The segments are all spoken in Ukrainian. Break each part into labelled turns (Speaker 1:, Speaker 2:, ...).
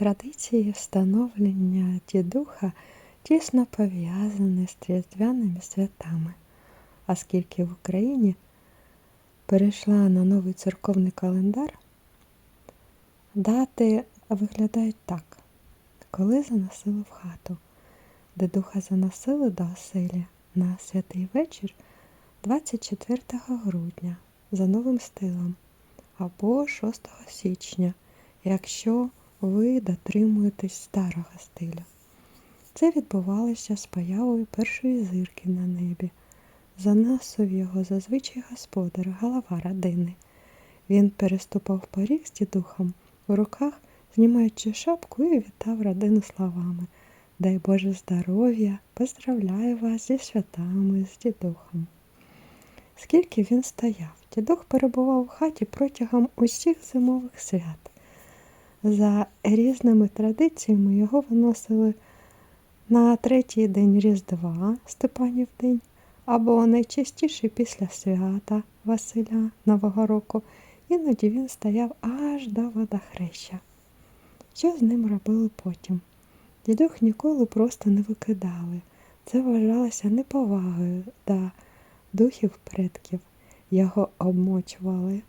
Speaker 1: Традиції встановлення дідуха тісно пов'язані з різдвяними святами, оскільки в Україні перейшла на новий церковний календар, дати виглядають так. Коли заносили в хату, дедуха заносили до оселі на святий вечір 24 грудня за новим стилем або 6 січня, якщо дотримуєтесь старого стилю. Це відбувалося з появою першої зірки на небі. Заносив його зазвичай господар, голова родини. Він переступав поріг з дідухом у руках, знімаючи шапку і вітав родину словами. Дай Боже здоров'я, поздравляю вас зі святами, з дідухом. Скільки він стояв, дідух перебував в хаті протягом усіх зимових свят. За різними традиціями його виносили на третій день Різдва Степанів день, або найчастіше після свята Василя Нового року. Іноді він стояв аж до водохреща. Що з ним робили потім? Дідух ніколи просто не викидали. Це вважалося неповагою до духів предків. Його обмочували,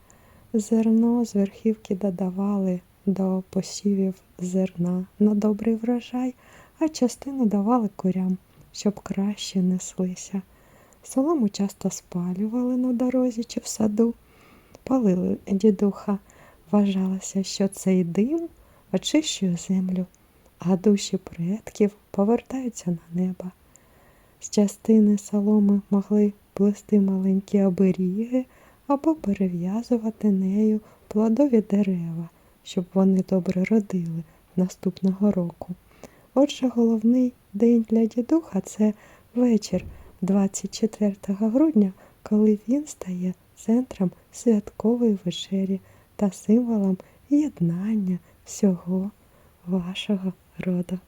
Speaker 1: зерно з верхівки додавали до посівів зерна на добрий врожай, а частину давали курям, щоб краще неслися. Солому часто спалювали на дорозі чи в саду, палили дідуха. Вважалося, що цей дим очищує землю, а душі предків повертаються на небо. З частини соломи могли плести маленькі оберіги або перев'язувати нею плодові дерева, щоб вони добре родили наступного року. Отже, головний день для дідуха це вечір 24 грудня, коли він стає центром святкової вечері та символом єднання всього вашого роду.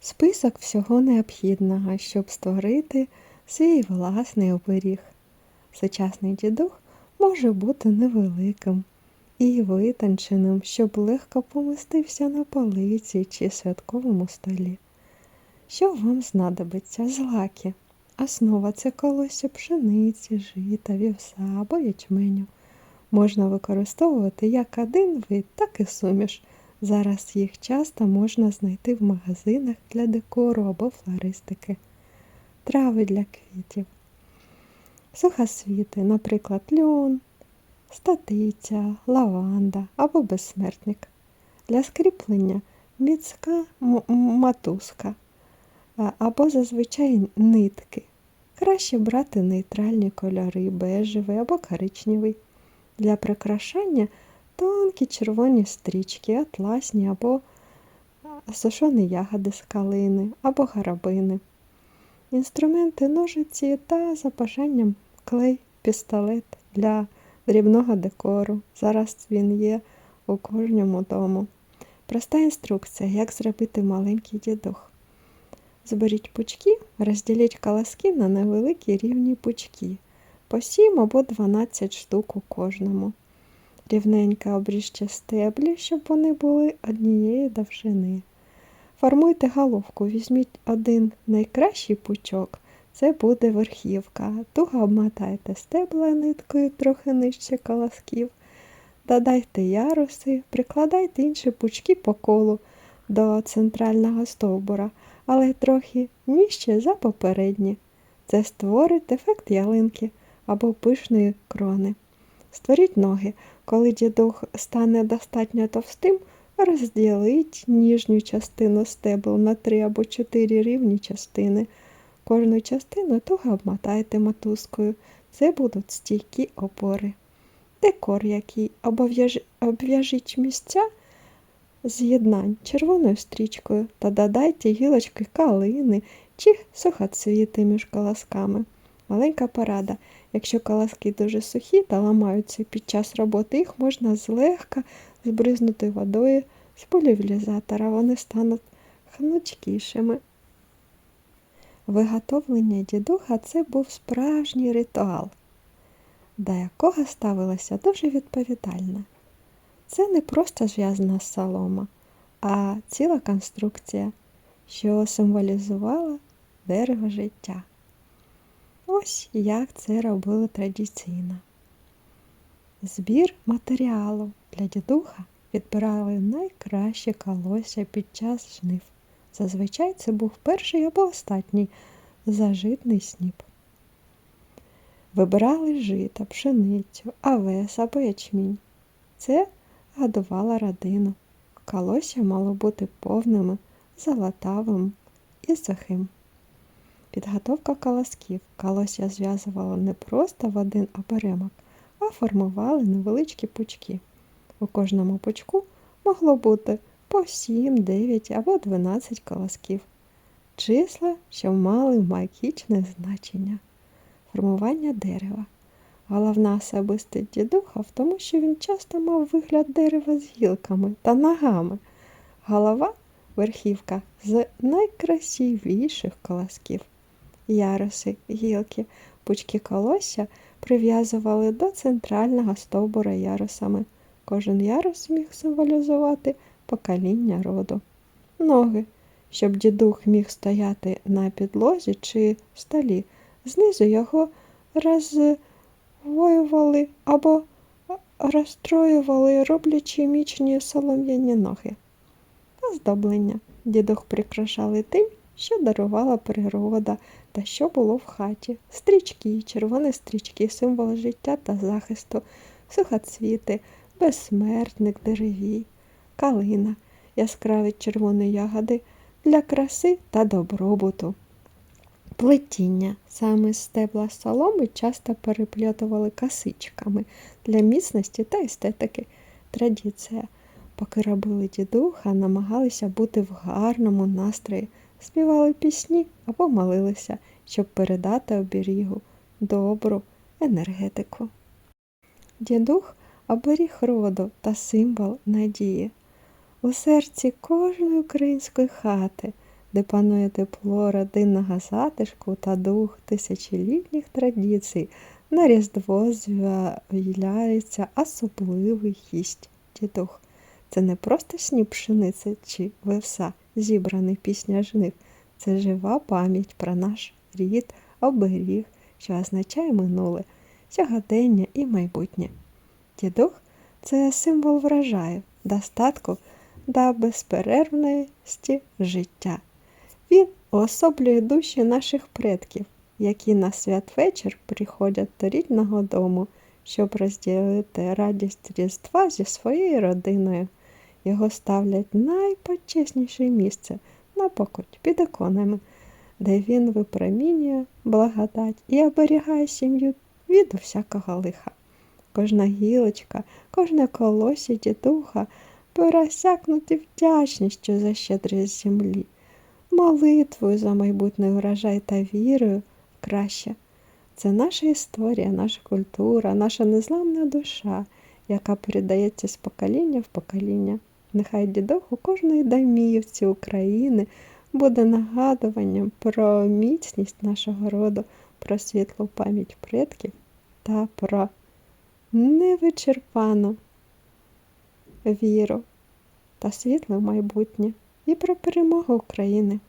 Speaker 1: Список всього необхідного, щоб створити свій власний оберіг. Сучасний дідух може бути невеликим і витонченим, щоб легко помістився на полиці чи святковому столі. Що вам знадобиться злаки? Основа це колосся пшениці, жита, вівса або ячменю. Можна використовувати як один вид, так і суміш. Зараз їх часто можна знайти в магазинах для декору або флористики. Трави для квітів. Сухосвіти, наприклад, льон, статиця, лаванда або безсмертник. Для скріплення міцка матузка або зазвичай нитки. Краще брати нейтральні кольори, бежевий або коричневий. Для прикрашання тонкі червоні стрічки, атласні або сушені ягоди з калини або гарабини. Інструменти ножиці та за бажанням клей, пістолет для дрібного декору. Зараз він є у кожному дому. Проста інструкція, як зробити маленький дідух. Зберіть пучки, розділіть колоски на невеликі рівні пучки, по 7 або 12 штук у кожному. Рівненько обріжте стеблі, щоб вони були однієї довжини. Формуйте головку, візьміть один найкращий пучок, це буде верхівка. Туго обмотайте стебла ниткою трохи нижче колосків. Додайте яруси, прикладайте інші пучки по колу до центрального стовбура, але трохи нижче за попередні. Це створить ефект ялинки або пишної крони. Створіть ноги, коли дідух стане достатньо товстим, розділіть ніжню частину стебл на три або чотири рівні частини. Кожну частину туго обмотайте мотузкою. Це будуть стійкі опори. Декор, який обв'яжіть місця з'єднань червоною стрічкою та додайте гілочки калини чи сухоцвіти між колосками. Маленька порада. Якщо колоски дуже сухі та ламаються під час роботи, їх можна злегка збризнути водою з полівілізатора, вони стануть хнучкішими. Виготовлення дідуха це був справжній ритуал, до якого ставилося дуже відповідально. Це не просто зв'язана солома, а ціла конструкція, що символізувала дерево життя. Ось як це робили традиційно. Збір матеріалу для дідуха відбирали найкраще колосся під час жнив. Зазвичай це був перший або останній зажитний сніп. Вибирали жита, пшеницю, овес або ячмінь. Це годувала родину. Колосся мало бути повним, золотавим і сухим. Підготовка колосків. Колосся зв'язувало не просто в один оберемок, а формували невеличкі пучки. У кожному пучку могло бути по 7, 9 або 12 колосків. Числа, що мали магічне значення. Формування дерева. Головна особистість дідуха в тому, що він часто мав вигляд дерева з гілками та ногами. Голова верхівка з найкрасивіших колосків. Яруси, гілки, пучки колосся прив'язували до центрального стовбура ярусами. Кожен ярус міг символізувати покоління роду. Ноги, щоб дідух міг стояти на підлозі чи столі, знизу його розвоювали або розстроювали, роблячи мічні солом'яні ноги. Оздоблення. Дідух прикрашали тим, що дарувала природа та що було в хаті. Стрічки, червоні стрічки, символ життя та захисту, сухоцвіти, безсмертник деревій, калина, яскраві червоні ягоди для краси та добробуту. Плетіння. Саме з стебла соломи часто переплетували косичками для міцності та естетики. Традиція. Поки робили дідуха, намагалися бути в гарному настрої, співали пісні або молилися, щоб передати оберігу добру енергетику. Дідух оберіг роду та символ надії. У серці кожної української хати, де панує тепло родинного затишку та дух тисячолітніх традицій, на Різдво з'являється особливий гість дідух. Це не просто сніп пшениці чи вивса, зібраний пісня жнив. Це жива пам'ять про наш рід, оберіг, що означає минуле, сьогодення і майбутнє. Дідух це символ врожаю, достатку та безперервності життя. Він уособлює душі наших предків, які на святвечір приходять до рідного дому, щоб розділити радість Різдва зі своєю родиною. Його ставлять найпочесніше місце на покуть під іконами, де він випромінює благодать і оберігає сім'ю від усякого лиха. Кожна гілочка, кожне колосся дідуха пересякнуті вдячністю за щедрість землі, молитвою за майбутній врожай та вірою краще. Це наша історія, наша культура, наша незламна душа, яка передається з покоління в покоління. Нехай дідух у кожної домівці України буде нагадуванням про міцність нашого роду, про світлу пам'ять предків та про невичерпану віру та світле майбутнє і про перемогу України.